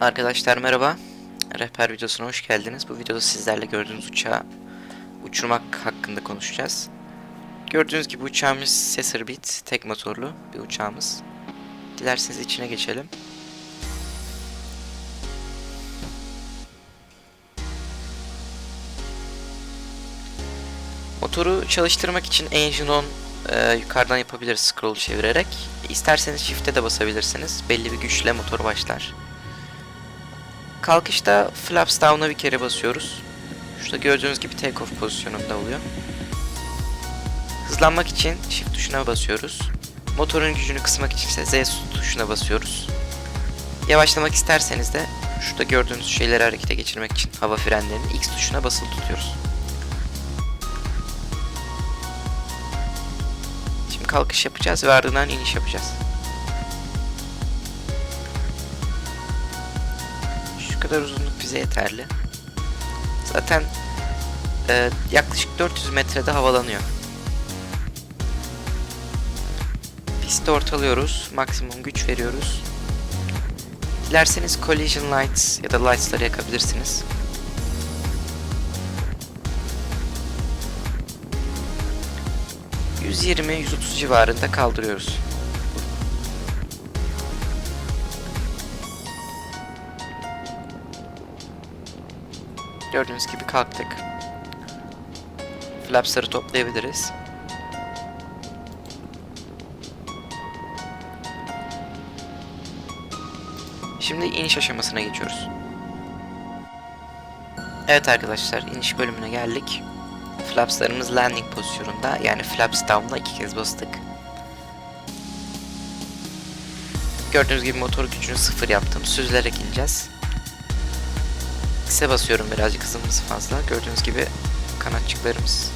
Arkadaşlar merhaba. Rehber videosuna hoş geldiniz. Bu videoda sizlerle gördüğünüz uçağı uçurmak hakkında konuşacağız. Gördüğünüz gibi uçağımız Caesarbit tek motorlu bir uçağımız. Dilerseniz içine geçelim. Motoru çalıştırmak için Engine On e, yukarıdan yapabiliriz scroll çevirerek. İsterseniz shift'e de basabilirsiniz. Belli bir güçle motor başlar. Kalkışta flaps down'a bir kere basıyoruz. Şurada gördüğünüz gibi take off pozisyonunda oluyor. Hızlanmak için shift tuşuna basıyoruz. Motorun gücünü kısmak için ise Z tuşuna basıyoruz. Yavaşlamak isterseniz de şurada gördüğünüz şeyleri harekete geçirmek için hava frenlerini X tuşuna basılı tutuyoruz. Şimdi kalkış yapacağız ve ardından iniş yapacağız. Kadar uzunluk bize yeterli. Zaten e, yaklaşık 400 metrede havalanıyor. Pisti ortalıyoruz. Maksimum güç veriyoruz. Dilerseniz collision lights ya da lights'ları yakabilirsiniz. %20-130 civarında kaldırıyoruz. Gördüğünüz gibi kalktık. Flaps'ları toplayabiliriz. Şimdi iniş aşamasına geçiyoruz. Evet arkadaşlar iniş bölümüne geldik. Flaps'larımız landing pozisyonunda yani flaps down'la iki kez bastık. Gördüğünüz gibi motor gücünü sıfır yaptım. Süzülerek ineceğiz. X'e basıyorum birazcık hızımız fazla. Gördüğünüz gibi kanatçıklarımız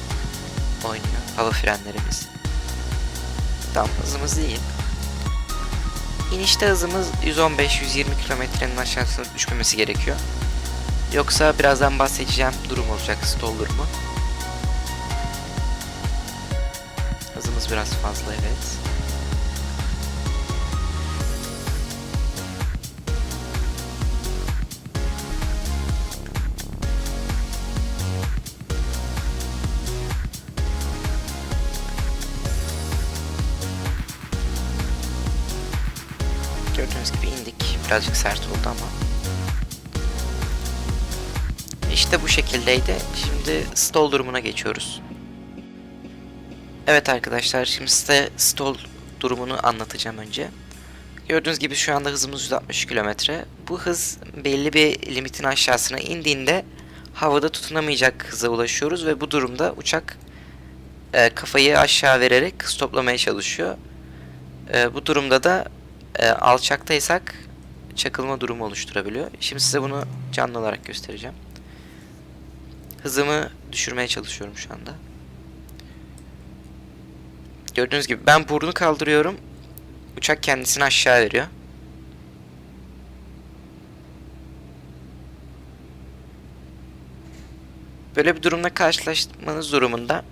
oynuyor. Hava frenlerimiz. Tam hızımız iyi. İnişte hızımız 115-120 kilometrenin aşağısına düşmemesi gerekiyor. Yoksa birazdan bahsedeceğim durum olacak, stall durumu. Hızımız biraz fazla evet. Gördüğünüz gibi indik. Birazcık sert oldu ama. İşte bu şekildeydi. Şimdi stall durumuna geçiyoruz. Evet arkadaşlar şimdi size stall durumunu anlatacağım önce. Gördüğünüz gibi şu anda hızımız 160 km. Bu hız belli bir limitin aşağısına indiğinde havada tutunamayacak hıza ulaşıyoruz ve bu durumda uçak e, kafayı aşağı vererek hız toplamaya çalışıyor. E, bu durumda da e, alçaktaysak çakılma durumu oluşturabiliyor. Şimdi size bunu canlı olarak göstereceğim. Hızımı düşürmeye çalışıyorum şu anda. Gördüğünüz gibi ben burnu kaldırıyorum. Uçak kendisini aşağı veriyor. Böyle bir durumla karşılaşmanız durumunda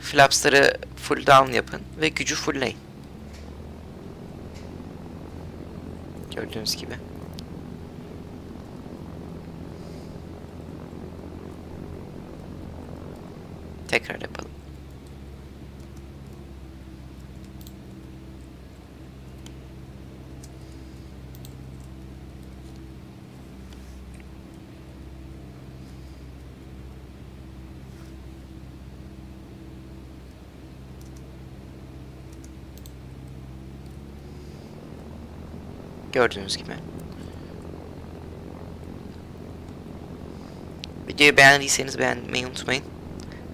flapsları full down yapın ve gücü fullleyin. Gördüğünüz gibi. Tekrar yapalım. Gördüğünüz gibi. Videoyu beğendiyseniz beğenmeyi unutmayın.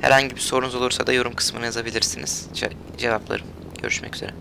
Herhangi bir sorunuz olursa da yorum kısmına yazabilirsiniz. Ce cevaplarım. Görüşmek üzere.